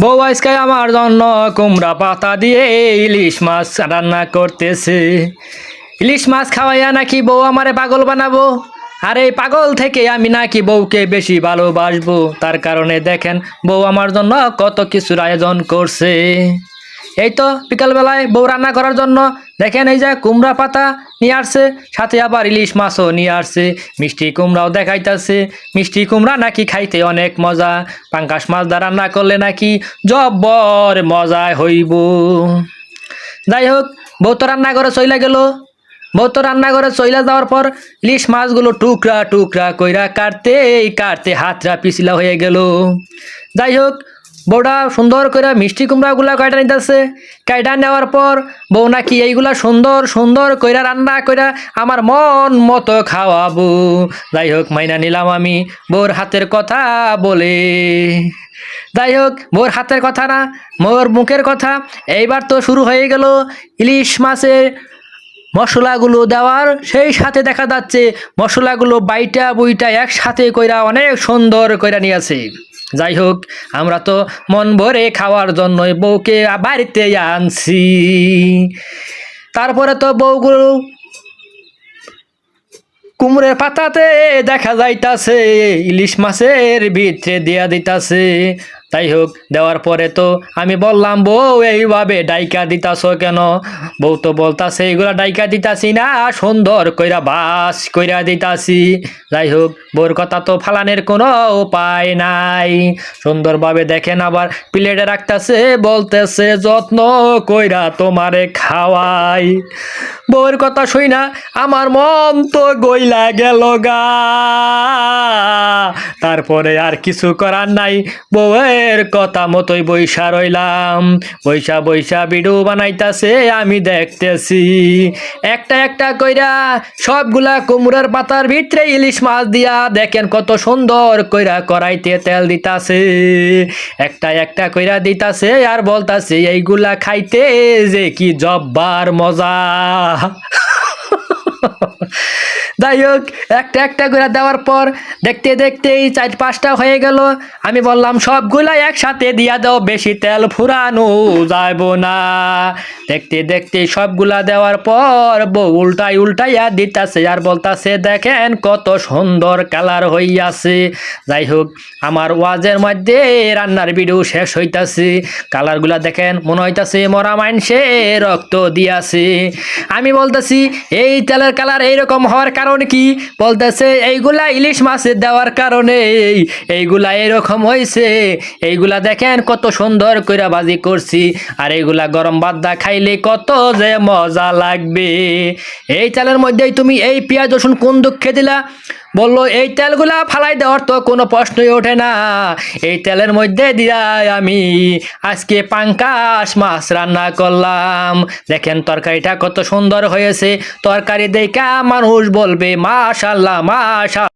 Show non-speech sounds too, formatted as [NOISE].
বউ আজকে আমার জন্য কুমড়া পাতা দিয়ে ইলিশ মাছ রান্না করতেছে। ইলিশ মাছ খাওয়াইয়া নাকি বউ আমারে পাগল বানাবো? আর এই পাগল থেকে আমি নাকি বউকে বেশি ভালোবাসবো। তার কারণে দেখেন, বউ আমার জন্য কত কিছুর আয়োজন করছে। এই তো বিকালবেলায় বউ রান্না করার জন্য দেখেন এই যে কুমড়া পাতা নিয়ে আসছে, সাথে আবার ইলিশ মাছও নিয়ে আসছে। মিষ্টি কুমড়াও দেখাইতেছে। মিষ্টি কুমড়া নাকি খাইতে অনেক মজা। পাঙ্কাশ মাছ দা রান্না করলে নাকি জব্বর মজায় হইব। যাই হোক, বউ তো রান্না করে চইলা গেল। বউ তো রান্না করে চইলা যাওয়ার পর ইলিশ মাছগুলো টুকরা টুকরা কইরা কাটতে কাটতে হাতরা পিছলা হয়ে গেল। যাই হোক বউটা সুন্দর করে মিষ্টি কুমড়াগুলা কাটা নিতেছে। কাটা নেওয়ার পর বউ নাকি এইগুলা সুন্দর সুন্দর কইরা রান্না কইরা আমার মন মতো খাওয়াবো। যাই হোক, মাইনা নিলাম আমি বউর হাতের কথা বলে। যাই হোক, মোর হাতের কথা না, মোর মুখের কথা। এইবার তো শুরু হয়ে গেল ইলিশ মাছের মশলাগুলো দেওয়ার। সেই সাথে দেখা যাচ্ছে মশলাগুলো বাইটা বুইটা একসাথে কইরা অনেক সুন্দর কইরা নিয়েছে। যাই হোক আমরা তো মন ভরে খাওয়ার জন্যই বউকে বাড়িতে আনছি। তারপরে তো বউগুলো কুমড়ের পাতাতে দেখা যাইতাছে, ইলিশ মাছের ভিতরে দিয়া দিতাছে। তাই হোক, দেওয়ার পরে তো আমি বললাম, বউ, এইভাবে ডাইকা দিতাছ কেন? বউ তো বলতাছে এইগুলা ডাইকা দিতাছি না, সুন্দর কইরা বাস কইরা দিতাছি। যাই হোক বউর কথা তো ফালানের কোনো উপায় নাই। সুন্দরভাবে দেখেন আবার প্লেটে রাখতেছে, বলতেছে, যত্ন কইরা তোমারে খাওয়াই। বউয়ের কথা শুই না আমার মন তো গইলা গেল গা। তারপরে আর কিছু করার নাই। বউয়ের কথা মতোই বৈশা রইলাম। বৈশা বৈশা ভিডিও বানাইতাছে, আমি দেখতেছি। একটা একটা কইরা সবগুলা কুমড়ার পাতার ভিতরে ইলিশ মাছ দিয়া দেখেন কত সুন্দর কইরা কড়াইতে তেল দিতাছে। একটা একটা কইরা দিতাছে আর বলতাছে, এইগুলা খাইতে যে কি জব্বার মজা। [LAUGHS] যাই হোক, একটা একটা করে দেওয়ার পর দেখতে দেখতেই চার পাঁচটা হয়ে গেল। আমি বললাম, সবগুলা একসাথে দিয়া দাও, বেশি তেল ফুরানো যাইব না। দেখতে দেখতে সবগুলা দেওয়ার পর বউ উল্টাই উল্টাইয়া দিতাছে, আর বলতাছে, দেখেন কত সুন্দর কালার হইয়াছে। যাই হোক, আমার ওয়াজের মধ্যে রান্নার ভিডিও শেষ হইতাছে। কালারগুলা দেখেন, মনে হইতাছে মরা মাইনসে রক্ত দিয়াছে। আমি বলতেছি, এই তেলের কালার এইরকম হওয়ার কারণ কি? বলতেছে, এইগুলা ইলিশ মাছের দেওয়ার কারণে এইগুলা এরকম হয়েছে এইগুলা দেখেন কত সুন্দর কইরা বাজি করছি। আর এইগুলা গরম বাদ্দা খাইলে কত যে মজা লাগবে। এই চালের মধ্যেই তুমি এই পেঁয়াজ রসুন কোন দুঃখে দিলা? বলল, এই তেলগুলা ফালাই দেওয়ার তো কোনো প্রশ্নই ওঠে না। এই তেলের মধ্যে দিয়ে আমি আজকে পাঙ্কাশ মাছ রান্না করলাম। দেখেন তরকারিটা কত সুন্দর হয়েছে। তরকারি দেখা মানুষ বলবে, মাশাল্লাহ মাশা